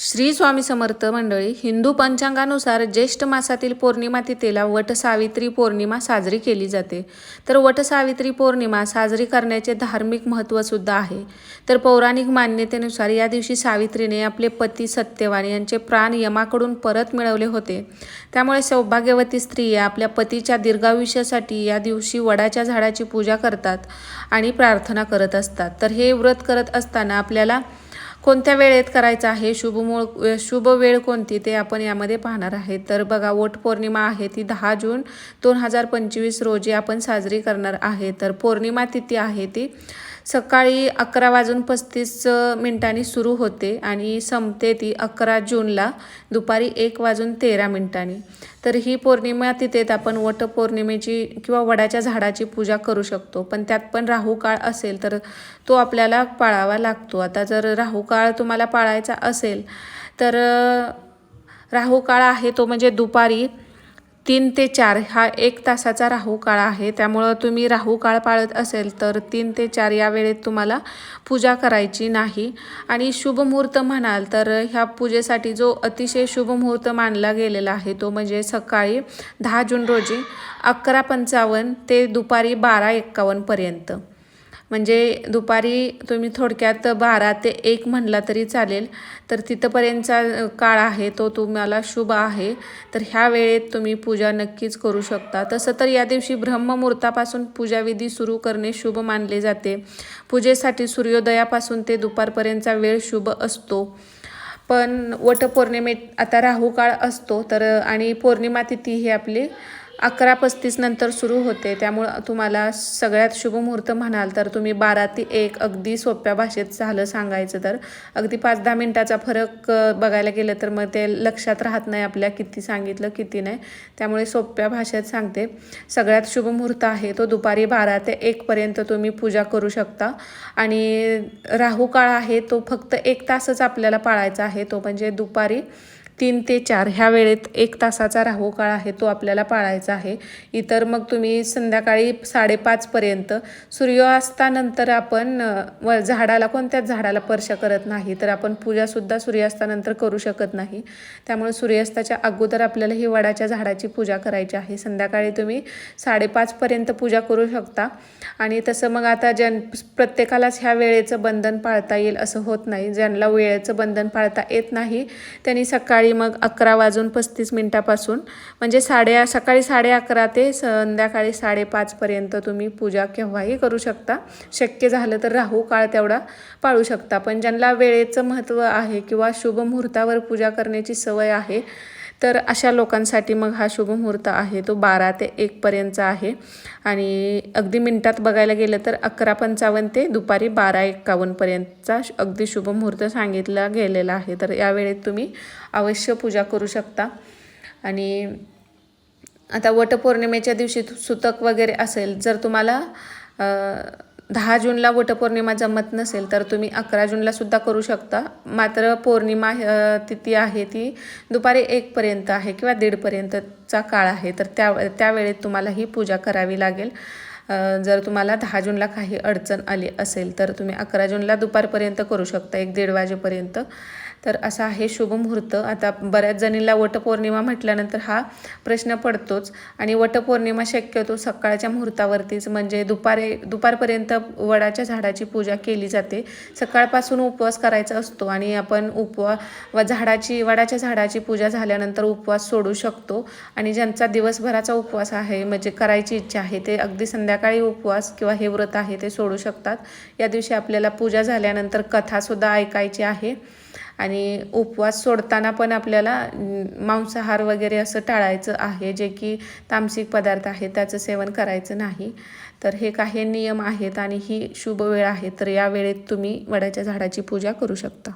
श्री स्वामी समर्थ मंडळी हिंदू पंचांगानुसार ज्येष्ठ मासातील पौर्णिमा तिथेला वटसावित्री पौर्णिमा साजरी केली जाते. तर वटसावित्री पौर्णिमा साजरी करण्याचे धार्मिक महत्त्वसुद्धा आहे. तर पौराणिक मान्यतेनुसार या दिवशी सावित्रीने आपले पती सत्यवान यांचे प्राण यमाकडून परत मिळवले होते. त्यामुळे सौभाग्यवती स्त्रिया आपल्या पतीच्या दीर्घायुष्यासाठी या दिवशी वडाच्या झाडाची पूजा करतात आणि प्रार्थना करत असतात. तर हे व्रत करत असताना आपल्याला कोणत्या वेळेत करायचं आहे? शुभमूळ शुभ वेळ कोणती? ते आपण यामध्ये पाहणार आहे तर बघा वट पौर्णिमा आहे ती दहा जून दोन हजार पंचवीस रोजी आपण साजरी करणार आहे. तर पौर्णिमा तिथी आहे ती सकाळी अकरा वाजून पस्तीस मिनिटांनी सुरू होते आणि संपते ती अकरा जूनला दुपारी एक वाजून तेरा मिनिटांनी. तर ही पौर्णिमा तिथेत आपण वटपौर्णिमेची किंवा वडाच्या झाडाची पूजा करू शकतो. पण त्यात पण राहू काळ असेल तर तो आपल्याला पाळावा लागतो. आता जर राहू काळ तुम्हाला पाळायचा असेल तर राहू काळ आहे तो म्हणजे दुपारी तीन ते चार हा एक तासाचा राहू काळ आहे. त्यामुळं तुम्ही राहू काळ पाळत असेल तर तीन ते चार या वेळेत तुम्हाला पूजा करायची नाही. आणि शुभ मुहूर्त म्हणाल तर ह्या पूजेसाठी जो अतिशय शुभ मुहूर्त मानला गेलेला आहे तो म्हणजे सकाळी दहा जून रोजी अकरा पंचावन्न ते दुपारी बारा एक्कावन्नपर्यंत म्हणजे दुपारी तुम्ही थोडक्यात बारा ते एक म्हणला तरी चालेल. तर तिथंपर्यंतचा काळ आहे तो तुम्हाला शुभ आहे. तर ह्या वेळेत तुम्ही पूजा नक्कीच करू शकता. तसं तर या दिवशी ब्रह्ममुहूर्तापासून पूजाविधी सुरू करणे शुभ मानले जाते. पूजेसाठी सूर्योदयापासून ते दुपारपर्यंतचा वेळ शुभ असतो. पण वटपौर्णिमेत आता राहू काळ असतो. तर आणि पौर्णिमा तिथी ही आपली अकरा पस्तीस नंतर सुरू होते. त्यामुळं तुम्हाला सगळ्यात शुभ मुहूर्त म्हणाल तर तुम्ही बारा ते एक अगदी सोप्या भाषेत झालं सांगायचं तर. अगदी पाच दहा मिनटाचा फरक बघायला गेलं तर मग ते लक्षात राहत नाही आपल्या किती सांगितलं किती नाही. त्यामुळे सोप्या भाषेत सांगते. सगळ्यात शुभ मुहूर्त आहे तो दुपारी बारा ते एकपर्यंत तुम्ही पूजा करू शकता. आणि राहू काळ आहे तो फक्त एक तासच आपल्याला पाळायचा आहे. तो म्हणजे दुपारी तीन ते चार ह्या वेळेत एक तासाचा राहू काळ आहे तो आपल्याला पाळायचा आहे. इतर मग तुम्ही संध्याकाळी साडेपाचपर्यंत सूर्यास्तानंतर आपण व झाडाला कोणत्याच झाडाला स्पर्श करत नाही तर आपण पूजासुद्धा सूर्यास्तानंतर करू शकत नाही. त्यामुळे सूर्यास्ताच्या अगोदर आपल्याला ही वडाच्या झाडाची पूजा करायची आहे. संध्याकाळी तुम्ही साडेपाचपर्यंत पूजा करू शकता. आणि तसं मग आता ज्यां प्रत्येकालाच ह्या वेळेचं बंधन पाळता येईल असं होत नाही. ज्यांना वेळेचं बंधन पाळता येत नाही त्यांनी सकाळी सकाळी मग अकरा वाजून पस्तीस मिनटापासून. म्हणजे साडे सकाळी साडे अकरा ते संध्याकाळी साडेपाचपर्यंत तुम्ही पूजा केव्हाही करू शकता. शक्य झालं तर राहू काळ तेवढा पाळू शकता. पण ज्यांना वेळेचं महत्त्व आहे किंवा शुभ मुहूर्तावर पूजा करण्याची सवय आहे तर अशा लोकांसाठी मग हा शुभ मुहूर्त आहे. तो बारा ते एकपर्यंतचा आहे. आणि अगदी मिनटात बघायला गेलं तर अकरा पंचावन्न ते दुपारी बारा एक्कावन्नपर्यंतचा अगदी शुभ मुहूर्त सांगितला गेलेला आहे. तर यावेळेत तुम्ही अवश्य पूजा करू शकता. आणि आता वटपौर्णिमेच्या दिवशी सुतक वगैरे असेल जर तुम्हाला दहा जूनला वटपौर्णिमा जमत नसेल तर तुम्ही अकरा जूनला सुद्धा करू शकता. मात्र पौर्णिमा तिथी आहे ती दुपारी एकपर्यंत आहे किंवा दीडपर्यंतचा काळ आहे. तर त्या त्या वेळेत तुम्हाला ही पूजा करावी लागेल. जर तुम्हाला दहा जूनला काही अडचण आली असेल तर तुम्ही अकरा जूनला दुपारपर्यंत करू शकता एक दीड वाजेपर्यंत. तर असा आहे शुभ मुहूर्त. आता बऱ्याच जणींना वटपौर्णिमा म्हटल्यानंतर हा प्रश्न पडतोच. आणि वटपौर्णिमा शक्यतो सकाळच्या मुहूर्तावरतीच म्हणजे दुपारी दुपारपर्यंत वडाच्या झाडाची पूजा केली जाते. सकाळपासून उपवास करायचा असतो आणि आपण उपवा व झाडाची वडाच्या झाडाची पूजा झाल्यानंतर उपवास सोडू शकतो. आणि ज्यांचा दिवसभराचा उपवास आहे म्हणजे करायची इच्छा आहे ते अगदी संध्याकाळी उपवास किंवा हे व्रत आहे ते सोडू शकतात. या दिवशी आपल्याला पूजा झाल्यानंतर कथासुद्धा ऐकायची आहे. आणि उपवास सोडताना पण आपल्याला मांसाहार वगैरे असं टाळायचं आहे जे की तामसिक पदार्थ आहे त्याचं सेवन करायचं नाही. तर हे काही नियम आहेत आणि ही शुभ वेळ आहे तर या वेळेत तुम्ही वडाच्या झाडाची पूजा करू शकता.